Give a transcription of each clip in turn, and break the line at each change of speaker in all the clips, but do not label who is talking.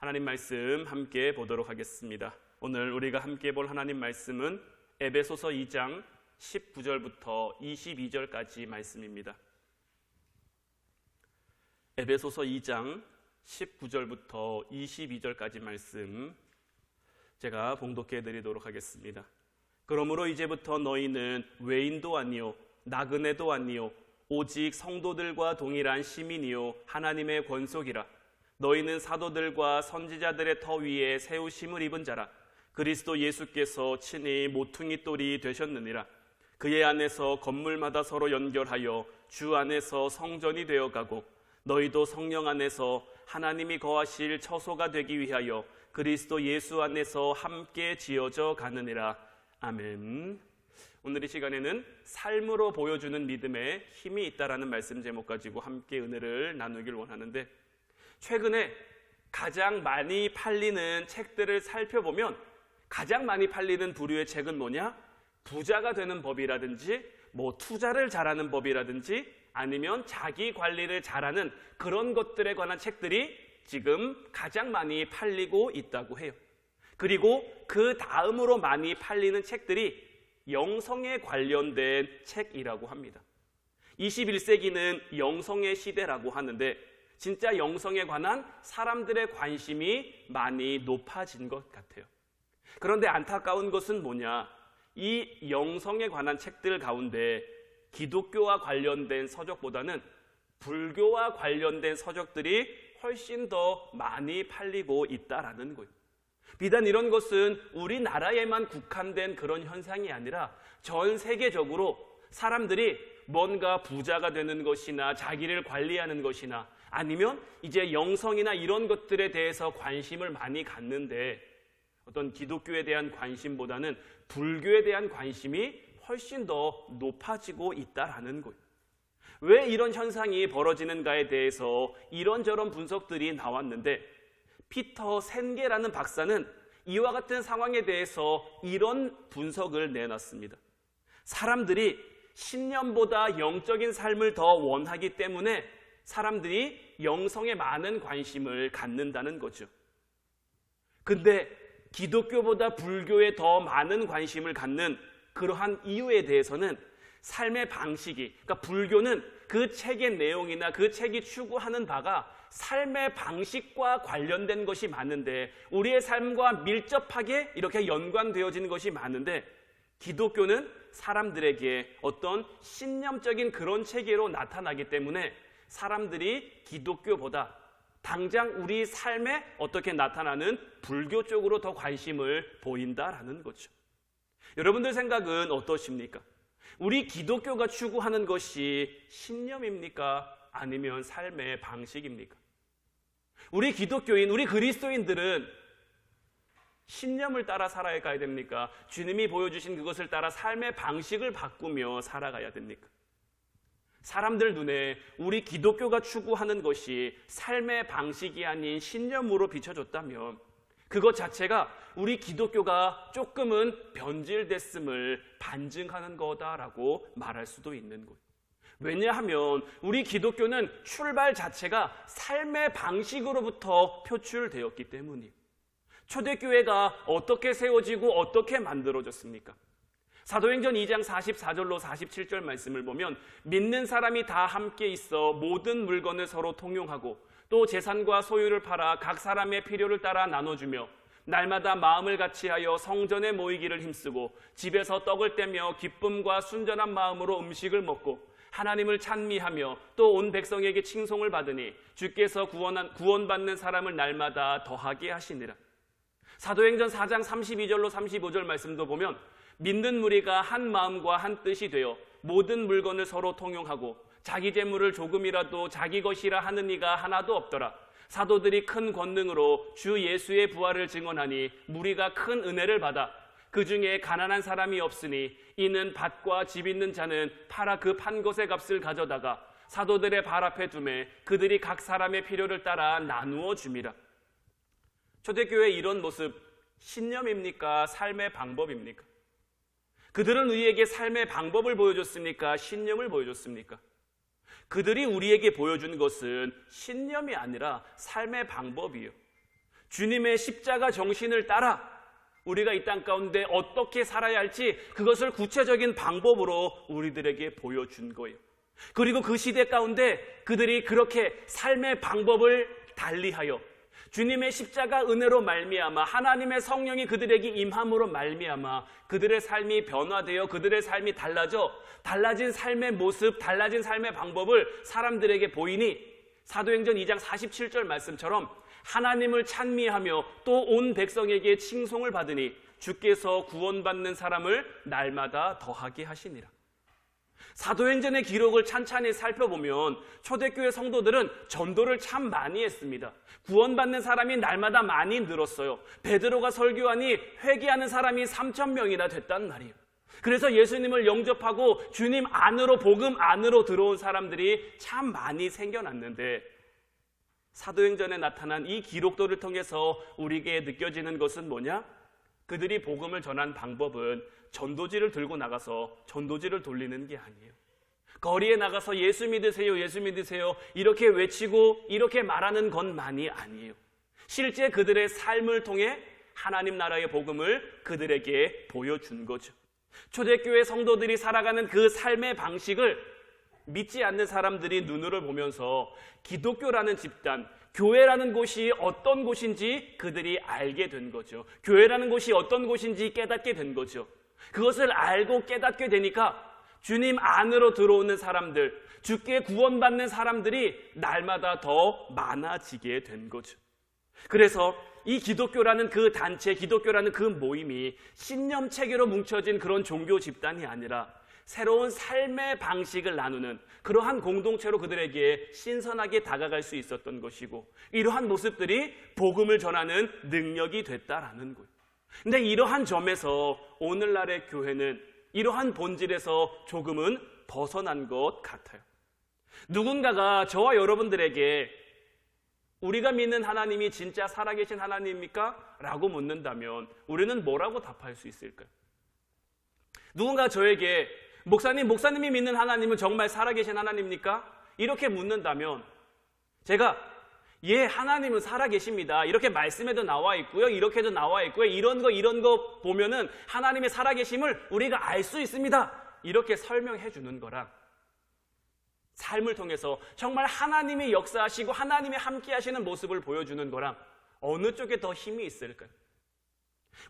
하나님 말씀 함께 보도록 하겠습니다. 오늘 우리가 함께 볼 하나님 말씀은 에베소서 2장 19절부터 22절까지 말씀입니다. 에베소서 2장 19절부터 22절까지 말씀 제가 봉독해 드리도록 하겠습니다. 그러므로 이제부터 너희는 외인도 아니요 나그네도 아니요 오직 성도들과 동일한 시민이요 하나님의 권속이라 너희는 사도들과 선지자들의 터 위에 세우심을 입은 자라. 그리스도 예수께서 친히 모퉁이 돌이 되셨느니라. 그의 안에서 건물마다 서로 연결하여 주 안에서 성전이 되어 가고 너희도 성령 안에서 하나님이 거하실 처소가 되기 위하여 그리스도 예수 안에서 함께 지어져 가느니라. 아멘. 오늘 이 시간에는 삶으로 보여주는 믿음에 힘이 있다라는 말씀 제목 가지고 함께 은혜를 나누길 원하는데 최근에 가장 많이 팔리는 책들을 살펴보면 가장 많이 팔리는 부류의 책은 뭐냐? 부자가 되는 법이라든지 뭐 투자를 잘하는 법이라든지 아니면 자기 관리를 잘하는 그런 것들에 관한 책들이 지금 가장 많이 팔리고 있다고 해요. 그리고 그 다음으로 많이 팔리는 책들이 영성에 관련된 책이라고 합니다. 21세기는 영성의 시대라고 하는데 진짜 영성에 관한 사람들의 관심이 많이 높아진 것 같아요. 그런데 안타까운 것은 뭐냐? 이 영성에 관한 책들 가운데 기독교와 관련된 서적보다는 불교와 관련된 서적들이 훨씬 더 많이 팔리고 있다라는 거예요. 비단 이런 것은 우리나라에만 국한된 그런 현상이 아니라 전 세계적으로 사람들이 뭔가 부자가 되는 것이나 자기를 관리하는 것이나 아니면 이제 영성이나 이런 것들에 대해서 관심을 많이 갖는데 어떤 기독교에 대한 관심보다는 불교에 대한 관심이 훨씬 더 높아지고 있다라는 거예요. 왜 이런 현상이 벌어지는가에 대해서 이런저런 분석들이 나왔는데 피터 센게라는 박사는 이와 같은 상황에 대해서 이런 분석을 내놨습니다. 사람들이 신념보다 영적인 삶을 더 원하기 때문에 사람들이 영성에 많은 관심을 갖는다는 거죠. 근데 기독교보다 불교에 더 많은 관심을 갖는 그러한 이유에 대해서는 삶의 방식이, 그러니까 불교는 그 책의 내용이나 그 책이 추구하는 바가 삶의 방식과 관련된 것이 많은데 우리의 삶과 밀접하게 이렇게 연관되어지는 것이 많은데 기독교는 사람들에게 어떤 신념적인 그런 체계로 나타나기 때문에 사람들이 기독교보다 당장 우리 삶에 어떻게 나타나는 불교 쪽으로 더 관심을 보인다라는 거죠. 여러분들 생각은 어떠십니까? 우리 기독교가 추구하는 것이 신념입니까? 아니면 삶의 방식입니까? 우리 기독교인, 우리 그리스도인들은 신념을 따라 살아가야 됩니까? 주님이 보여주신 그것을 따라 삶의 방식을 바꾸며 살아가야 됩니까? 사람들 눈에 우리 기독교가 추구하는 것이 삶의 방식이 아닌 신념으로 비춰졌다면 그것 자체가 우리 기독교가 조금은 변질됐음을 반증하는 거다라고 말할 수도 있는 거예요. 왜냐하면 우리 기독교는 출발 자체가 삶의 방식으로부터 표출되었기 때문이에요. 초대교회가 어떻게 세워지고 어떻게 만들어졌습니까? 사도행전 2장 44절로 47절 말씀을 보면 믿는 사람이 다 함께 있어 모든 물건을 서로 통용하고 또 재산과 소유를 팔아 각 사람의 필요를 따라 나눠주며 날마다 마음을 같이하여 성전에 모이기를 힘쓰고 집에서 떡을 떼며 기쁨과 순전한 마음으로 음식을 먹고 하나님을 찬미하며 또 온 백성에게 칭송을 받으니 주께서 구원한, 구원받는 사람을 날마다 더하게 하시니라. 사도행전 4장 32절로 35절 말씀도 보면 믿는 무리가 한 마음과 한 뜻이 되어 모든 물건을 서로 통용하고 자기 재물을 조금이라도 자기 것이라 하는 이가 하나도 없더라. 사도들이 큰 권능으로 주 예수의 부활을 증언하니 무리가 큰 은혜를 받아 그 중에 가난한 사람이 없으니 이는 밭과 집 있는 자는 팔아 그 판 것의 값을 가져다가 사도들의 발 앞에 두매 그들이 각 사람의 필요를 따라 나누어 줍니다. 초대교회 이런 모습 신념입니까? 삶의 방법입니까? 그들은 우리에게 삶의 방법을 보여줬습니까? 신념을 보여줬습니까? 그들이 우리에게 보여준 것은 신념이 아니라 삶의 방법이요. 주님의 십자가 정신을 따라 우리가 이 땅 가운데 어떻게 살아야 할지 그것을 구체적인 방법으로 우리들에게 보여준 거예요. 그리고 그 시대 가운데 그들이 그렇게 삶의 방법을 달리하여 주님의 십자가 은혜로 말미암아 하나님의 성령이 그들에게 임함으로 말미암아 그들의 삶이 변화되어 그들의 삶이 달라져 달라진 삶의 모습, 달라진 삶의 방법을 사람들에게 보이니 사도행전 2장 47절 말씀처럼 하나님을 찬미하며 또 온 백성에게 칭송을 받으니 주께서 구원받는 사람을 날마다 더하게 하시니라. 사도행전의 기록을 찬찬히 살펴보면 초대교회 성도들은 전도를 참 많이 했습니다. 구원받는 사람이 날마다 많이 늘었어요. 베드로가 설교하니 회개하는 사람이 3천 명이나 됐단 말이에요. 그래서 예수님을 영접하고 주님 안으로 복음 안으로 들어온 사람들이 참 많이 생겨났는데 사도행전에 나타난 이 기록도를 통해서 우리에게 느껴지는 것은 뭐냐? 그들이 복음을 전한 방법은 전도지를 들고 나가서 전도지를 돌리는 게 아니에요. 거리에 나가서 예수 믿으세요, 예수 믿으세요. 이렇게 외치고 이렇게 말하는 것만이 아니에요. 실제 그들의 삶을 통해 하나님 나라의 복음을 그들에게 보여준 거죠. 초대교회 성도들이 살아가는 그 삶의 방식을 믿지 않는 사람들이 눈으로 보면서 기독교라는 집단, 교회라는 곳이 어떤 곳인지 그들이 알게 된 거죠. 교회라는 곳이 어떤 곳인지 깨닫게 된 거죠. 그것을 알고 깨닫게 되니까 주님 안으로 들어오는 사람들, 주께 구원받는 사람들이 날마다 더 많아지게 된 거죠. 그래서 이 기독교라는 그 단체, 기독교라는 그 모임이 신념 체계로 뭉쳐진 그런 종교 집단이 아니라 새로운 삶의 방식을 나누는 그러한 공동체로 그들에게 신선하게 다가갈 수 있었던 것이고 이러한 모습들이 복음을 전하는 능력이 됐다라는 거예요. 근데 이러한 점에서 오늘날의 교회는 이러한 본질에서 조금은 벗어난 것 같아요. 누군가가 저와 여러분들에게 우리가 믿는 하나님이 진짜 살아계신 하나님입니까? 라고 묻는다면 우리는 뭐라고 답할 수 있을까요? 누군가 저에게 목사님, 목사님이 믿는 하나님은 정말 살아계신 하나님입니까? 이렇게 묻는다면 제가 예, 하나님은 살아계십니다. 이렇게 말씀에도 나와 있고요. 이렇게도 나와 있고요. 이런 거, 이런 거 보면은 하나님의 살아계심을 우리가 알 수 있습니다. 이렇게 설명해 주는 거랑 삶을 통해서 정말 하나님이 역사하시고 하나님이 함께 하시는 모습을 보여주는 거랑 어느 쪽에 더 힘이 있을까요?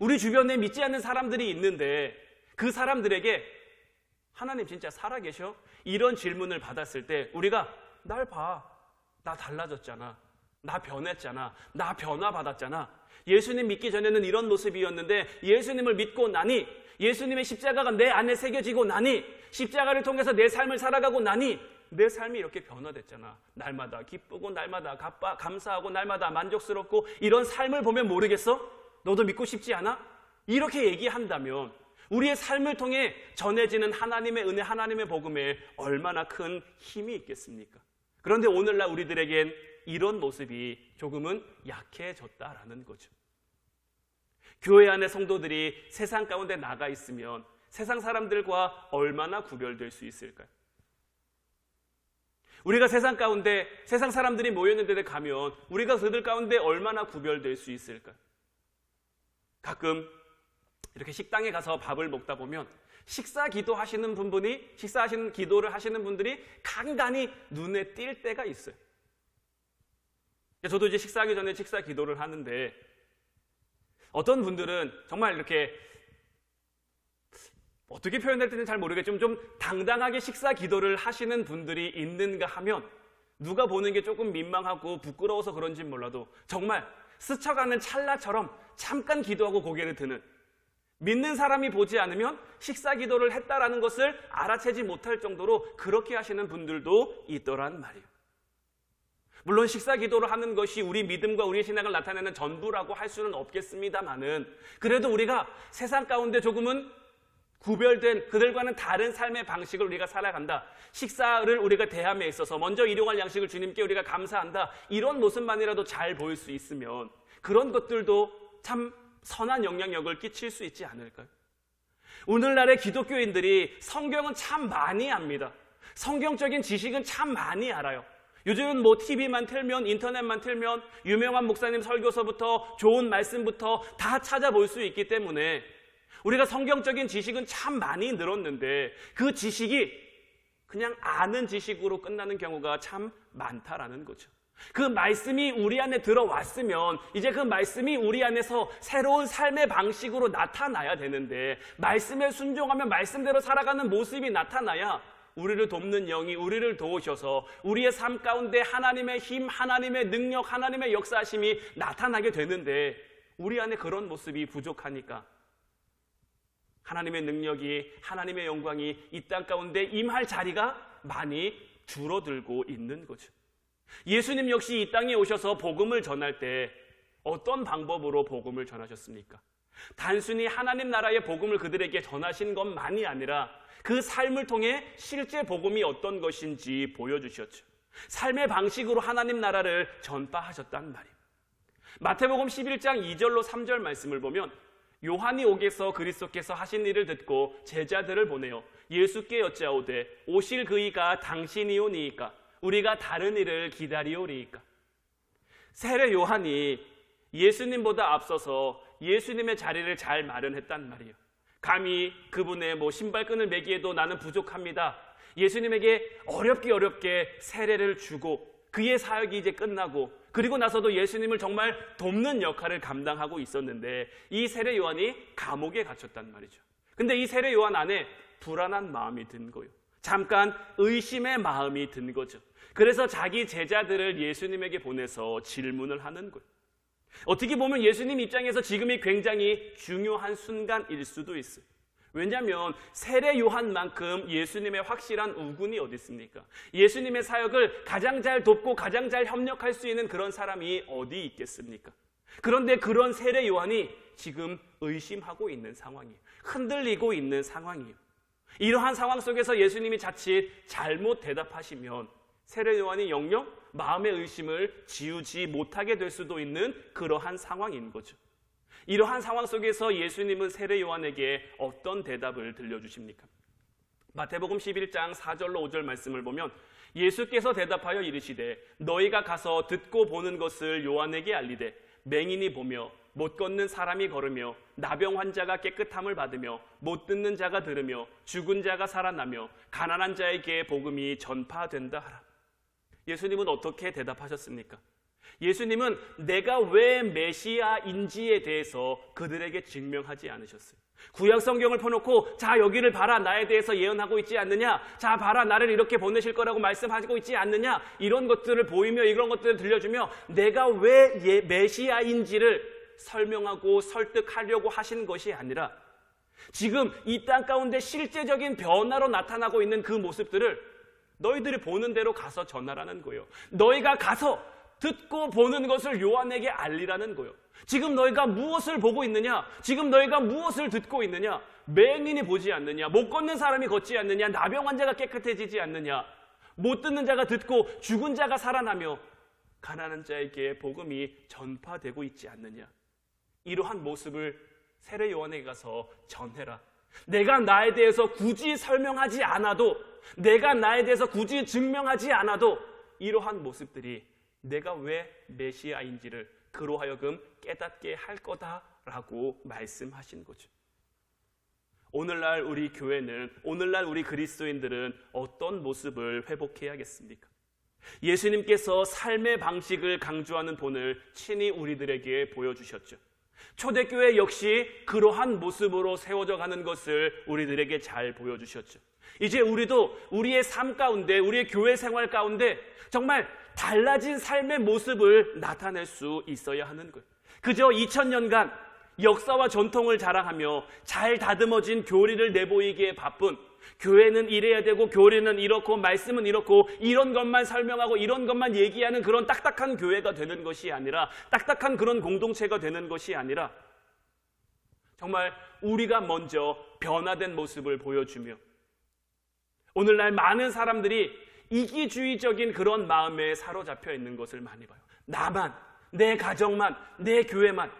우리 주변에 믿지 않는 사람들이 있는데 그 사람들에게 하나님 진짜 살아계셔? 이런 질문을 받았을 때 우리가 날 봐. 나 달라졌잖아. 나 변했잖아. 나 변화받았잖아. 예수님 믿기 전에는 이런 모습이었는데 예수님을 믿고 나니 예수님의 십자가가 내 안에 새겨지고 나니 십자가를 통해서 내 삶을 살아가고 나니 내 삶이 이렇게 변화됐잖아. 날마다 기쁘고 날마다 갚아, 감사하고 날마다 만족스럽고 이런 삶을 보면 모르겠어? 너도 믿고 싶지 않아? 이렇게 얘기한다면 우리의 삶을 통해 전해지는 하나님의 은혜, 하나님의 복음에 얼마나 큰 힘이 있겠습니까? 그런데 오늘날 우리들에겐 이런 모습이 조금은 약해졌다라는 거죠. 교회 안의 성도들이 세상 가운데 나가 있으면 세상 사람들과 얼마나 구별될 수 있을까요? 우리가 세상 가운데 세상 사람들이 모여있는 데 가면 우리가 그들 가운데 얼마나 구별될 수 있을까? 가끔 이렇게 식당에 가서 밥을 먹다 보면 식사 기도 하시는 분들이 식사하시는 기도를 하시는 분들이 간간히 눈에 띌 때가 있어요. 저도 이제 식사하기 전에 식사 기도를 하는데 어떤 분들은 정말 이렇게 어떻게 표현할 때는 잘 모르겠지만 좀 당당하게 식사 기도를 하시는 분들이 있는가 하면 누가 보는 게 조금 민망하고 부끄러워서 그런지 몰라도 정말 스쳐가는 찰나처럼 잠깐 기도하고 고개를 드는 믿는 사람이 보지 않으면 식사 기도를 했다라는 것을 알아채지 못할 정도로 그렇게 하시는 분들도 있더란 말이에요. 물론 식사 기도를 하는 것이 우리 믿음과 우리의 신앙을 나타내는 전부라고 할 수는 없겠습니다만은 그래도 우리가 세상 가운데 조금은 구별된 그들과는 다른 삶의 방식을 우리가 살아간다. 식사를 우리가 대함에 있어서 먼저 일용할 양식을 주님께 우리가 감사한다. 이런 모습만이라도 잘 보일 수 있으면 그런 것들도 참 선한 영향력을 끼칠 수 있지 않을까요? 오늘날의 기독교인들이 성경은 참 많이 압니다. 성경적인 지식은 참 많이 알아요. 요즘은 뭐 TV만 틀면 인터넷만 틀면 유명한 목사님 설교서부터 좋은 말씀부터 다 찾아볼 수 있기 때문에 우리가 성경적인 지식은 참 많이 늘었는데 그 지식이 그냥 아는 지식으로 끝나는 경우가 참 많다라는 거죠. 그 말씀이 우리 안에 들어왔으면 이제 그 말씀이 우리 안에서 새로운 삶의 방식으로 나타나야 되는데 말씀에 순종하면 말씀대로 살아가는 모습이 나타나야 우리를 돕는 영이 우리를 도우셔서 우리의 삶 가운데 하나님의 힘, 하나님의 능력, 하나님의 역사하심이 나타나게 되는데 우리 안에 그런 모습이 부족하니까 하나님의 능력이 하나님의 영광이 이 땅 가운데 임할 자리가 많이 줄어들고 있는 거죠. 예수님 역시 이 땅에 오셔서 복음을 전할 때 어떤 방법으로 복음을 전하셨습니까? 단순히 하나님 나라의 복음을 그들에게 전하신 것만이 아니라 그 삶을 통해 실제 복음이 어떤 것인지 보여주셨죠. 삶의 방식으로 하나님 나라를 전파하셨단 말입니다. 마태복음 11장 2절로 3절 말씀을 보면 요한이 오게서 그리스도께서 하신 일을 듣고 제자들을 보내어 예수께 여짜오되 오실 그이가 당신이오니이까 우리가 다른 일을 기다리오리이까 세례 요한이 예수님보다 앞서서 예수님의 자리를 잘 마련했단 말이에요. 감히 그분의 뭐 신발끈을 매기에도 나는 부족합니다. 예수님에게 어렵게 어렵게 세례를 주고 그의 사역이 이제 끝나고 그리고 나서도 예수님을 정말 돕는 역할을 감당하고 있었는데 이 세례 요한이 감옥에 갇혔단 말이죠. 근데 이 세례 요한 안에 불안한 마음이 든 거예요. 잠깐 의심의 마음이 든 거죠. 그래서 자기 제자들을 예수님에게 보내서 질문을 하는 거예요. 어떻게 보면 예수님 입장에서 지금이 굉장히 중요한 순간일 수도 있어요. 왜냐하면 세례 요한만큼 예수님의 확실한 우군이 어디 있습니까? 예수님의 사역을 가장 잘 돕고 가장 잘 협력할 수 있는 그런 사람이 어디 있겠습니까? 그런데 그런 세례 요한이 지금 의심하고 있는 상황이에요. 흔들리고 있는 상황이에요. 이러한 상황 속에서 예수님이 자칫 잘못 대답하시면 세례 요한이 영영 마음의 의심을 지우지 못하게 될 수도 있는 그러한 상황인 거죠. 이러한 상황 속에서 예수님은 세례 요한에게 어떤 대답을 들려주십니까? 마태복음 11장 4절로 5절 말씀을 보면 예수께서 대답하여 이르시되 너희가 가서 듣고 보는 것을 요한에게 알리되 맹인이 보며 못 걷는 사람이 걸으며 나병 환자가 깨끗함을 받으며 못 듣는 자가 들으며 죽은 자가 살아나며 가난한 자에게 복음이 전파된다 하라. 예수님은 어떻게 대답하셨습니까? 예수님은 내가 왜 메시아인지에 대해서 그들에게 증명하지 않으셨어요. 구약 성경을 펴놓고 자 여기를 봐라 나에 대해서 예언하고 있지 않느냐 자 봐라 나를 이렇게 보내실 거라고 말씀하고 있지 않느냐 이런 것들을 보이며 이런 것들을 들려주며 내가 왜 예, 메시아인지를 설명하고 설득하려고 하신 것이 아니라 지금 이 땅 가운데 실제적인 변화로 나타나고 있는 그 모습들을 너희들이 보는 대로 가서 전하라는 거예요. 너희가 가서 듣고 보는 것을 요한에게 알리라는 거예요. 지금 너희가 무엇을 보고 있느냐? 지금 너희가 무엇을 듣고 있느냐? 맹인이 보지 않느냐? 못 걷는 사람이 걷지 않느냐? 나병 환자가 깨끗해지지 않느냐? 못 듣는 자가 듣고 죽은 자가 살아나며 가난한 자에게 복음이 전파되고 있지 않느냐? 이러한 모습을 세례 요한에게 가서 전해라. 내가 나에 대해서 굳이 설명하지 않아도 내가 나에 대해서 굳이 증명하지 않아도 이러한 모습들이 내가 왜 메시아인지를 그로 하여금 깨닫게 할 거다라고 말씀하신 거죠. 오늘날 우리 교회는 오늘날 우리 그리스도인들은 어떤 모습을 회복해야겠습니까? 예수님께서 삶의 방식을 강조하는 본을 친히 우리들에게 보여주셨죠. 초대교회 역시 그러한 모습으로 세워져 가는 것을 우리들에게 잘 보여주셨죠. 이제 우리도 우리의 삶 가운데, 우리의 교회 생활 가운데 정말 달라진 삶의 모습을 나타낼 수 있어야 하는 거예요. 그저 2000년간 역사와 전통을 자랑하며 잘 다듬어진 교리를 내보이기에 바쁜 교회는 이래야 되고 교리는 이렇고 말씀은 이렇고 이런 것만 설명하고 이런 것만 얘기하는 그런 딱딱한 교회가 되는 것이 아니라 딱딱한 그런 공동체가 되는 것이 아니라 정말 우리가 먼저 변화된 모습을 보여주며 오늘날 많은 사람들이 이기주의적인 그런 마음에 사로잡혀 있는 것을 많이 봐요. 나만, 내 가정만, 내 교회만.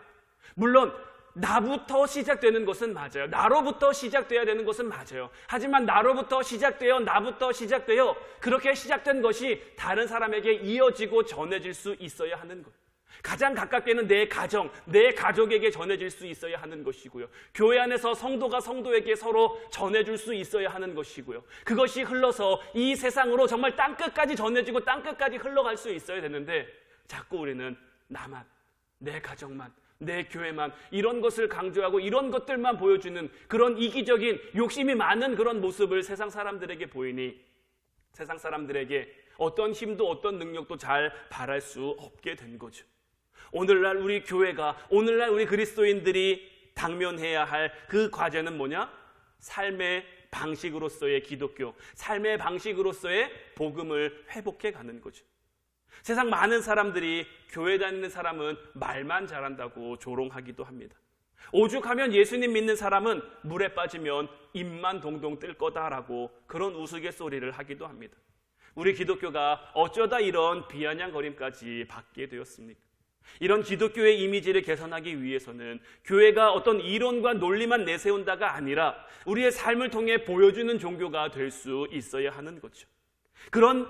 물론 나부터 시작되는 것은 맞아요. 나로부터 시작돼야 되는 것은 맞아요. 하지만 나로부터 시작되어 나부터 시작되어 그렇게 시작된 것이 다른 사람에게 이어지고 전해질 수 있어야 하는 것. 가장 가깝게는 내 가정, 내 가족에게 전해질 수 있어야 하는 것이고요. 교회 안에서 성도가 성도에게 서로 전해줄 수 있어야 하는 것이고요. 그것이 흘러서 이 세상으로 정말 땅끝까지 전해지고 땅끝까지 흘러갈 수 있어야 되는데 자꾸 우리는 나만, 내 가정만, 내 교회만 이런 것을 강조하고 이런 것들만 보여주는 그런 이기적인 욕심이 많은 그런 모습을 세상 사람들에게 보이니 세상 사람들에게 어떤 힘도 어떤 능력도 잘 바랄 수 없게 된 거죠. 오늘날 우리 교회가 오늘날 우리 그리스도인들이 당면해야 할 그 과제는 뭐냐? 삶의 방식으로서의 기독교, 삶의 방식으로서의 복음을 회복해 가는 거죠. 세상 많은 사람들이 교회 다니는 사람은 말만 잘한다고 조롱하기도 합니다. 오죽하면 예수님 믿는 사람은 물에 빠지면 입만 동동 뜰 거다라고 그런 우스갯소리를 하기도 합니다. 우리 기독교가 어쩌다 이런 비아냥거림까지 받게 되었습니까? 이런 기독교의 이미지를 개선하기 위해서는 교회가 어떤 이론과 논리만 내세운다가 아니라 우리의 삶을 통해 보여주는 종교가 될 수 있어야 하는 거죠. 그런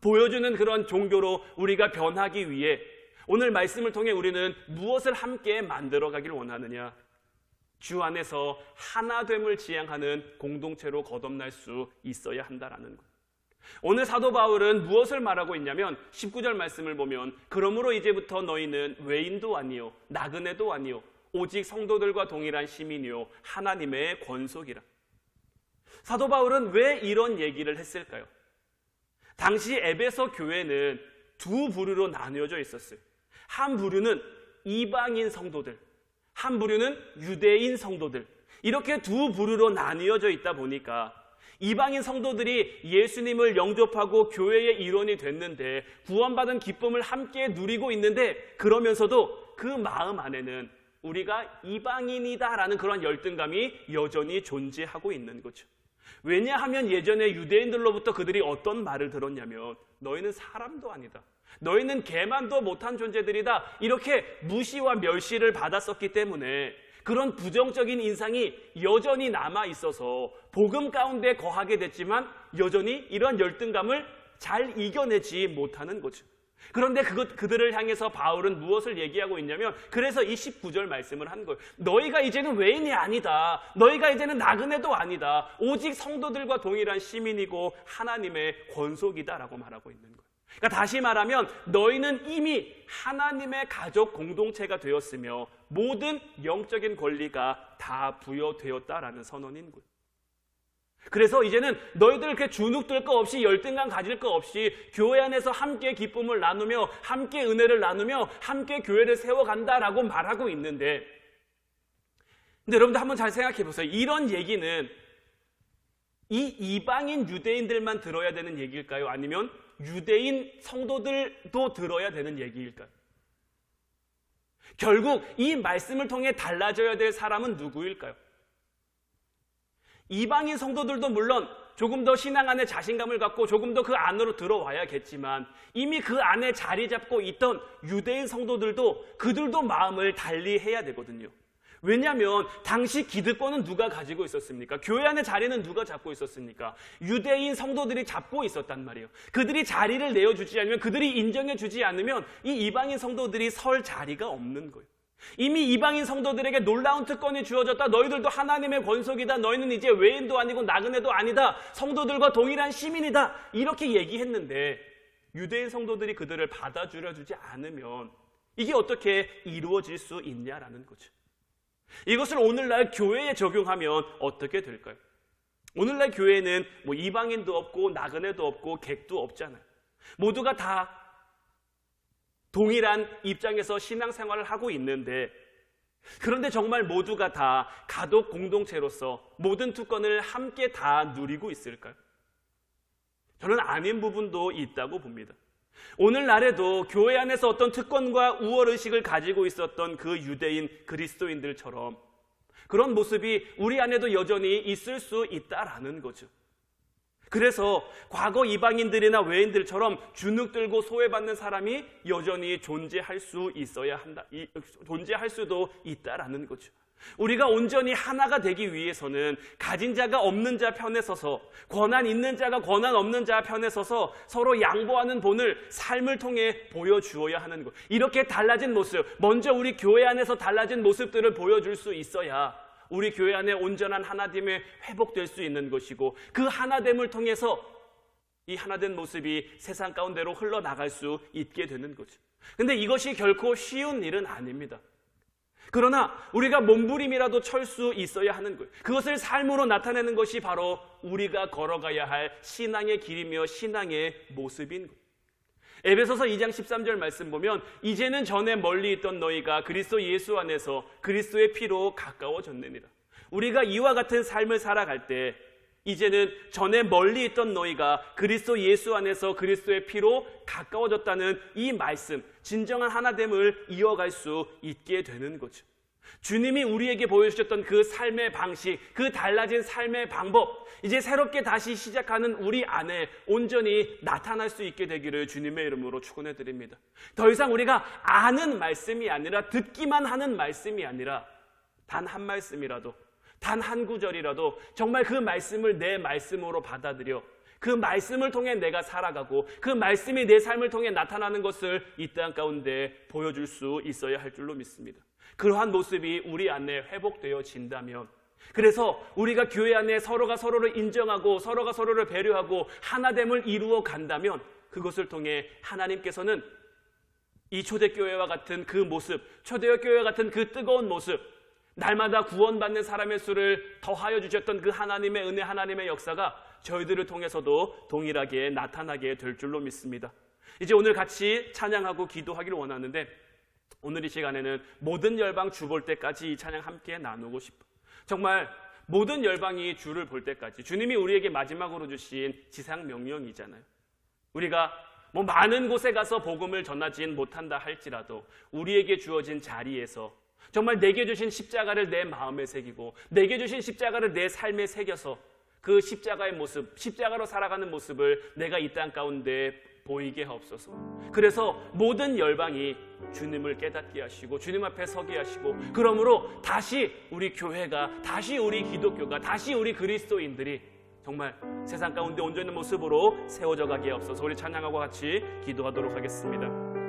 보여주는 그런 종교로 우리가 변하기 위해 오늘 말씀을 통해 우리는 무엇을 함께 만들어 가길 원하느냐? 주 안에서 하나됨을 지향하는 공동체로 거듭날 수 있어야 한다라는 것. 오늘 사도 바울은 무엇을 말하고 있냐면 19절 말씀을 보면 그러므로 이제부터 너희는 외인도 아니요 나그네도 아니요 오직 성도들과 동일한 시민이요 하나님의 권속이라. 사도 바울은 왜 이런 얘기를 했을까요? 당시 에베소 교회는 두 부류로 나뉘어져 있었어요. 한 부류는 이방인 성도들, 한 부류는 유대인 성도들. 이렇게 두 부류로 나뉘어져 있다 보니까 이방인 성도들이 예수님을 영접하고 교회의 일원이 됐는데 구원받은 기쁨을 함께 누리고 있는데 그러면서도 그 마음 안에는 우리가 이방인이다라는 그런 열등감이 여전히 존재하고 있는 거죠. 왜냐하면 예전에 유대인들로부터 그들이 어떤 말을 들었냐면 너희는 사람도 아니다. 너희는 개만도 못한 존재들이다. 이렇게 무시와 멸시를 받았었기 때문에 그런 부정적인 인상이 여전히 남아 있어서 복음 가운데 거하게 됐지만 여전히 이런 열등감을 잘 이겨내지 못하는 거죠. 그런데 그것, 그들을 향해서 바울은 무엇을 얘기하고 있냐면 그래서 29절 말씀을 한 거예요. 너희가 이제는 외인이 아니다. 너희가 이제는 나그네도 아니다. 오직 성도들과 동일한 시민이고 하나님의 권속이다라고 말하고 있는 거예요. 그러니까 다시 말하면 너희는 이미 하나님의 가족 공동체가 되었으며 모든 영적인 권리가 다 부여되었다라는 선언인 거예요. 그래서 이제는 너희들 이렇게 주눅들 거 없이 열등감 가질 거 없이 교회 안에서 함께 기쁨을 나누며 함께 은혜를 나누며 함께 교회를 세워간다라고 말하고 있는데 근데 여러분들 한번 잘 생각해 보세요. 이런 얘기는 이 이방인 유대인들만 들어야 되는 얘기일까요? 아니면 유대인 성도들도 들어야 되는 얘기일까요? 결국 이 말씀을 통해 달라져야 될 사람은 누구일까요? 이방인 성도들도 물론 조금 더 신앙 안에 자신감을 갖고 조금 더 그 안으로 들어와야겠지만 이미 그 안에 자리 잡고 있던 유대인 성도들도 그들도 마음을 달리 해야 되거든요. 왜냐하면 당시 기득권은 누가 가지고 있었습니까? 교회 안의 자리는 누가 잡고 있었습니까? 유대인 성도들이 잡고 있었단 말이에요. 그들이 자리를 내어주지 않으면 그들이 인정해주지 않으면 이 이방인 성도들이 설 자리가 없는 거예요. 이미 이방인 성도들에게 놀라운 특권이 주어졌다. 너희들도 하나님의 권속이다. 너희는 이제 외인도 아니고 나그네도 아니다. 성도들과 동일한 시민이다. 이렇게 얘기했는데 유대인 성도들이 그들을 받아주려 주지 않으면 이게 어떻게 이루어질 수 있냐라는 거죠. 이것을 오늘날 교회에 적용하면 어떻게 될까요? 오늘날 교회는 뭐 이방인도 없고 나그네도 없고 객도 없잖아요. 모두가 다 동일한 입장에서 신앙생활을 하고 있는데 그런데 정말 모두가 다 가독 공동체로서 모든 특권을 함께 다 누리고 있을까요? 저는 아닌 부분도 있다고 봅니다. 오늘날에도 교회 안에서 어떤 특권과 우월 의식을 가지고 있었던 그 유대인 그리스도인들처럼 그런 모습이 우리 안에도 여전히 있을 수 있다라는 거죠. 그래서 과거 이방인들이나 외인들처럼 주눅 들고 소외받는 사람이 여전히 존재할 수 있어야 한다. 이- 존재할 수도 있다라는 거죠. 우리가 온전히 하나가 되기 위해서는 가진 자가 없는 자 편에 서서 권한 있는 자가 권한 없는 자 편에 서서 서로 양보하는 본을 삶을 통해 보여주어야 하는 것. 이렇게 달라진 모습, 먼저 우리 교회 안에서 달라진 모습들을 보여줄 수 있어야 우리 교회 안에 온전한 하나됨에 회복될 수 있는 것이고 그 하나됨을 통해서 이 하나된 모습이 세상 가운데로 흘러나갈 수 있게 되는 거죠. 근데 이것이 결코 쉬운 일은 아닙니다. 그러나 우리가 몸부림이라도 철 수 있어야 하는 거예요. 그것을 삶으로 나타내는 것이 바로 우리가 걸어가야 할 신앙의 길이며 신앙의 모습인 거예요. 에베소서 2장 13절 말씀 보면 이제는 전에 멀리 있던 너희가 그리스도 예수 안에서 그리스도의 피로 가까워졌느니라. 우리가 이와 같은 삶을 살아갈 때 이제는 전에 멀리 있던 너희가 그리스도 예수 안에서 그리스도의 피로 가까워졌다는 이 말씀, 진정한 하나됨을 이어갈 수 있게 되는 거죠. 주님이 우리에게 보여주셨던 그 삶의 방식, 그 달라진 삶의 방법, 이제 새롭게 다시 시작하는 우리 안에 온전히 나타날 수 있게 되기를 주님의 이름으로 축원해 드립니다. 더 이상 우리가 아는 말씀이 아니라 듣기만 하는 말씀이 아니라 단 한 말씀이라도 단 한 구절이라도 정말 그 말씀을 내 말씀으로 받아들여 그 말씀을 통해 내가 살아가고 그 말씀이 내 삶을 통해 나타나는 것을 이 땅 가운데 보여줄 수 있어야 할 줄로 믿습니다. 그러한 모습이 우리 안에 회복되어진다면 그래서 우리가 교회 안에 서로가 서로를 인정하고 서로가 서로를 배려하고 하나됨을 이루어 간다면 그것을 통해 하나님께서는 이 초대교회와 같은 그 모습, 초대교회와 같은 그 뜨거운 모습, 날마다 구원받는 사람의 수를 더하여 주셨던 그 하나님의 은혜, 하나님의 역사가 저희들을 통해서도 동일하게 나타나게 될 줄로 믿습니다. 이제 오늘 같이 찬양하고 기도하기를 원하는데 오늘 이 시간에는 모든 열방 주 볼 때까지 이 찬양 함께 나누고 싶어. 정말 모든 열방이 주를 볼 때까지 주님이 우리에게 마지막으로 주신 지상 명령이잖아요. 우리가 뭐 많은 곳에 가서 복음을 전하진 못한다 할지라도 우리에게 주어진 자리에서 정말 내게 주신 십자가를 내 마음에 새기고 내게 주신 십자가를 내 삶에 새겨서 그 십자가의 모습, 십자가로 살아가는 모습을 내가 이 땅 가운데 보이게 하옵소서. 그래서 모든 열방이 주님을 깨닫게 하시고 주님 앞에 서게 하시고 그러므로 다시 우리 교회가 다시 우리 기독교가 다시 우리 그리스도인들이 정말 세상 가운데 온전한 모습으로 세워져 가게 하옵소서. 우리 찬양하고 같이 기도하도록 하겠습니다.